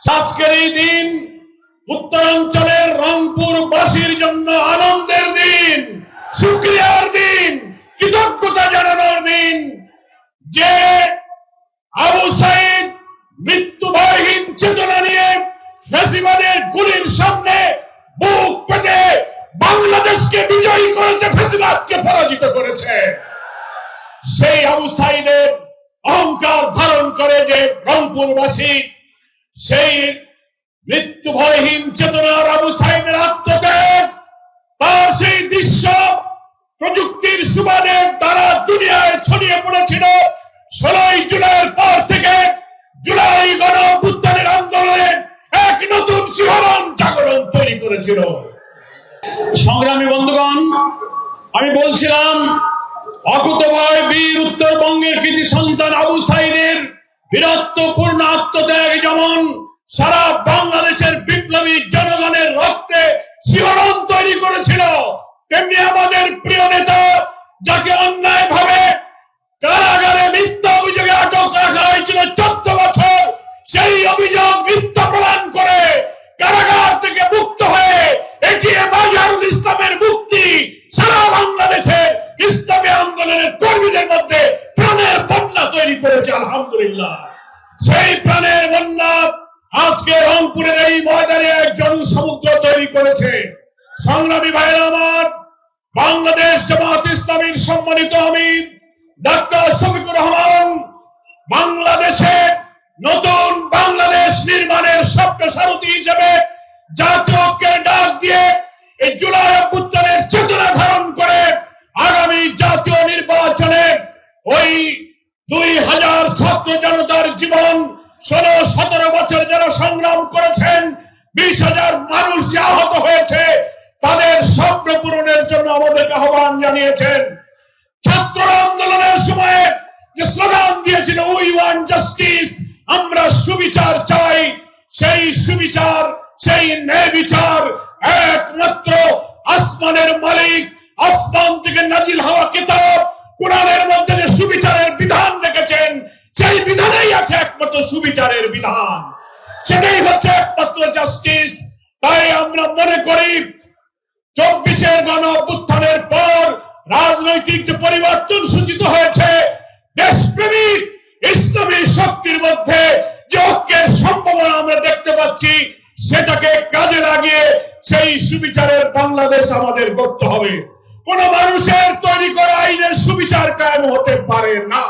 আজকের এই দিন উত্তরাঞ্চলের রংপুর বাসীর জন্য আনন্দের দিন শুক্রিয়ার দিন, কৃতজ্ঞতা জানানোর দিন। যে আবু সাইদ মৃত্যু ভয়হীন চেতনা নিয়ে ফেসিবাদের গুলির সামনে বুক পেতে বাংলাদেশকে বিজয়ী করেছে, ফেসিবাদকে পরাজিত করেছে। সেই আবু সাইদের অহংকার ধারণ করে যে রংপুরবাসী সেই মৃত্যু ভয়হীন চেতনার আবু সাইদের আত্মত্যাগ তার সেই দৃশ্য প্রযুক্তির সুবাদে তারা দুনিয়ায় ছড়িয়ে পড়েছিল। ষোলোই জুলাইয়ের পর থেকে জুলাই গণ অভ্যুত্থানের আন্দোলনে এক নতুন শিহরণ জাগরণ তৈরি করেছিল। সংগ্রামী বন্ধুগণ, আমি বলছিলাম, অকুতভয় বীর উত্তরবঙ্গের কৃতি সন্তান আবু সাইদের বীরত্বপূর্ণ আত্মত্যাগ যেমন সারা বাংলাদেশের বিপ্লবী জনগণের রক্তে শিহরণ তৈরি করেছিল, তেমনি আমাদের প্রিয় নেতা যাকে অন্যায় সেই প্রাণের বন্যা আজকে রংপুরের এই ময়দানে এক জনসমুদ্র তৈরি করেছে। সংগ্রামী ভাইরা আমার, বাংলাদেশ জামাত ইসলামীর সম্মানিত আমির, ডাক্তার শফিকুর রহমান, বাংলাদেশে নতুন বাংলাদেশ নির্মাণের স্বপ্ন সারথী হিসেবে জাতীয় ডাক দিয়ে এই জুলাই অভ্যুত্থানের চেতনা ধারণ করে আগামী জাতীয় নির্বাচনে ওই দুই হাজার ছাত্র জনতার জীবন, ষোলো, সতেরো বছর যারা সংগ্রাম করেছেন, বিশ হাজার মানুষ যে আহত হয়েছে, তাদের স্বপ্ন পূরণের জন্য আমাদেরকে আহ্বান জানিয়েছেন। ছাত্র আন্দোলনের সময় যে স্লোগান দিয়েছিল উই ওয়ান জাস্টিস আমরা সুবিচার চাই। সেই সুবিচার, সেই ন্যায় বিচার একমাত্র আসমানের মালিক, আসমান আছে সুবিচারের বিধান। সেটাই হচ্ছে একমাত্র জাস্টিস তাই আমরা মনে করি, চব্বিশের গণ অভ্যুত্থানের পর রাজনৈতিক যে পরিবর্তন সূচিত হয়েছে, দেশপ্রেমিক ইসলামী শক্তির মধ্যে যে ঐক্যের সম্ভাবনা আমরা দেখতে পাচ্ছি, সেটাকে কাজে লাগিয়ে সেই সুবিচারের বাংলাদেশ আমাদের করতে হবে। কোন মানুষের তৈরি করা আইনের সুবিচার কায়েম হতে পারে না।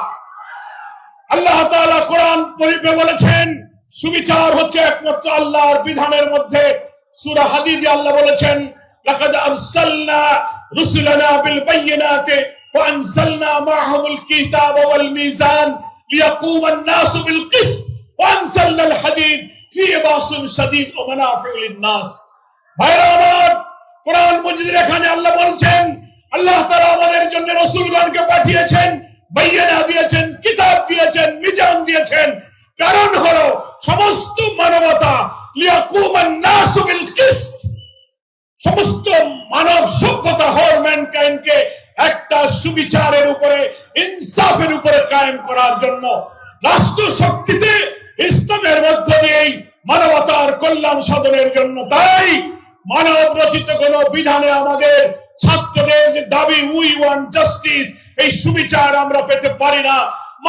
আল্লাহ তাআলা কোরআন পরিপে বলেছেন, সুবিচার হচ্ছে একমাত্র আল্লাহর বিধানের মধ্যে। সূরা হাদিদে আল্লাহ বলেছেন আমার, কোরআন আল্লাহ বলছেন, আল্লাহ তাআলা আমাদের জন্য রাসূলগণকে পাঠিয়েছেন বাইয়ানা দিয়েছেন, কিতাব দিয়েছেন, মিজান দিয়েছেন। কারণ হলো, সমস্ত মানবতা সমস্ত মানব সভ্যতা হর ম্যানকাইন্ডকে একটা সুবিচারের উপরে, ইনসাফের উপরে কায়েম করার জন্য। রাষ্ট্র শক্তিতে ইসলামের মধ্য দিয়েই মানবতার কল্যাণ সাধনের জন্য। তাই মানব রচিত কোন বিধানে আমাদের ছাত্রদের যে দাবি উই ওয়ান জাস্টিস এই সুবিচার আমরা পেতে পারি না।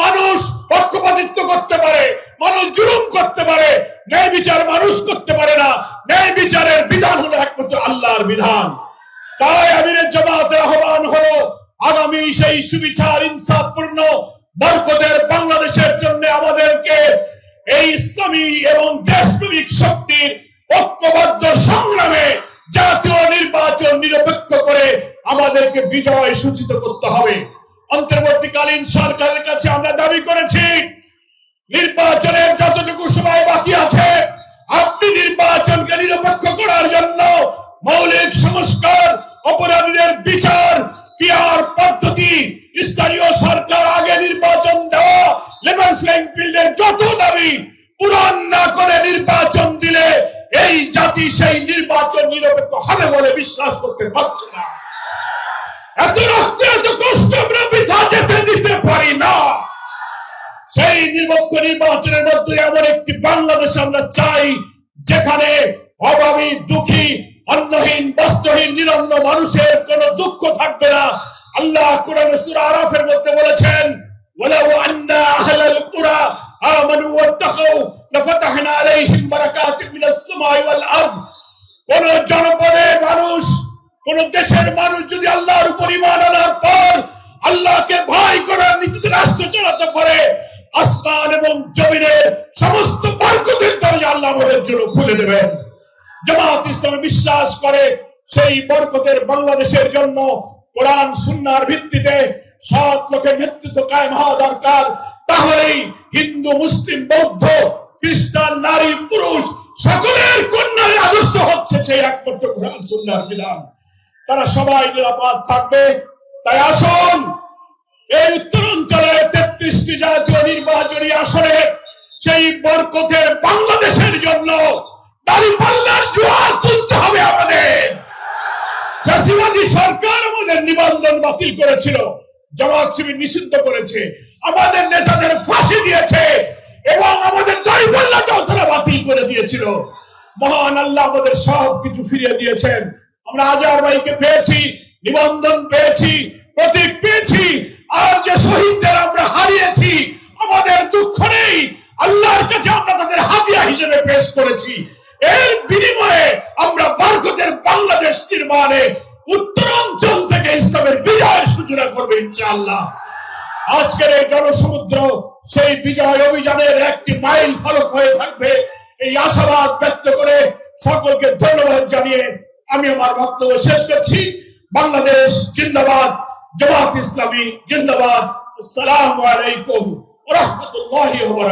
মানুষ পক্ষপাতিত্ব করতে পারে, মানুষ জুলুম করতে পারে, ন্যায় বিচার মানুষ করতে পারে না। ন্যায় বিচারের বিধান হলো একমাত্র আল্লাহর বিধান। তাই আমিরের জামাতের আহ্বান হলো আগামী সেই সুবিচার ইনসাফপূর্ণ বরকতের বাংলাদেশের জন্য আমাদেরকে এই ইসলামী এবং দেশপ্রেমিক শক্তির ঐক্যবদ্ধ সংগ্রামে জাতীয় নির্বাচন নিরপেক্ষ করে আমাদেরকে বিজয় সূচিত করতে হবে। অন্তর্বর্তীকালীন সরকারের কাছে আমরা দাবি করেছি, নির্বাচনের যতটুকু সময় বাকি আছে, আপনি নির্বাচনকে নিরপেক্ষ করার জন্য মৌলিক সংস্কার, অপরাধীদের বিচার পিয়ার পদ্ধতি, স্থানীয় সরকার আগে নির্বাচন দেওয়া, লেভেল ফ্লেইং ফিল্ডের যত দাবি পূরণ না করে নির্বাচন দিলে এই জাতি সেই নির্বাচন নিরপেক্ষ হবে বলে বিশ্বাস করতে পারছে না। এত রক্ত এত কষ্ট আমরা যেতে দিতে পারি না। সেই নির্বাচনের মধ্যে এমন একটি বাংলাদেশ আমরা চাই, যেখানে অভাবী, দুঃখী অন্নহীন বস্ত্রহীন নিরন্ন মানুষের দুঃখ থাকবে না। আল্লাহ কোরআন সূরা আরাফের মধ্যে বলেছেন, ওয়ালাউ আন্না আহলাল কুরা আমানু ওয়াত্তাকাউ লাফাতাহনা আলাইহিম বারাকাতিন মিনাস সামাই ওয়াল কোন মানুষ কোন দেশের মানুষ যদি আল্লাহর উপর ইমান আনার পর আল্লাহকে ভয় করে নিজেদের রাষ্ট্র চালাতে পারে, আসমান এবং জমিনের সমস্ত বরকতের দরজা আল্লাহ আমাদের জন্য খুলে দেবেন। জামাত ইসলামে বিশ্বাস করে সেই বরকতের বাংলাদেশের জন্য কোরআন, সুন্নার ভিত্তিতে সৎ লোকের নেতৃত্ব কায়েম হওয়া দরকার। তাহলেই হিন্দু, মুসলিম, বৌদ্ধ, খ্রিস্টান, নারী, পুরুষ সকলের কন্যার আদর্শ হচ্ছে সেই একমাত্র কোরআন, সুন্নার বিধান। তারা সবাই নিরাপদ থাকবে। তাই আসুন, এই উত্তরাঞ্চলের তেত্রিশটি জাতীয় নির্বাচনী আসনে সেই বরকতের বাংলাদেশের জন্য দাঁড়িপাল্লার জোয়ার তুলতে হবে আমাদের। ফ্যাসিবাদী সরকার আমাদের নিবন্ধন বাতিল করেছিল, জামাত শিবির নিষিদ্ধ করেছে, আমাদের নেতাদের ফাঁসি দিয়েছে এবং আমাদের দাঁড়িপাল্লাটাও তারা বাতিল করে দিয়েছিল। মহান আল্লাহ আমাদের সব কিছু ফিরিয়ে দিয়েছেন। আমরা আজার ভাইকে পেয়েছি, নিবন্ধন পেয়েছি, প্রতীক পেয়েছি, আর যে শহীদদের আমরা হারিয়েছি, আমাদের দুঃখ নেই। আল্লাহর কাছে আমরা তাদের হাতিয়া হিসেবে পেশ করেছি। এর বিনিময়ে আমরা বারকতের বাংলাদেশ নির্মাণে উত্তরাঞ্চল থেকে ইসলামের বিজয়ের সূচনা করবে ইনশাআল্লাহ। আজকের এই জনসমুদ্র, সেই বিজয় অভিযানের একটি মাইল ফলক হয়ে থাকবে। এই আশাবাদ ব্যক্ত করে সকলকে ধন্যবাদ জানিয়ে আমি আমার বক্তব্য শেষ করছি। বাংলাদেশ জিন্দাবাদ জামাত ইসলামী জিন্দাবাদ। আসসালামু আলাইকুম রহমতুল্লাহি ওয়া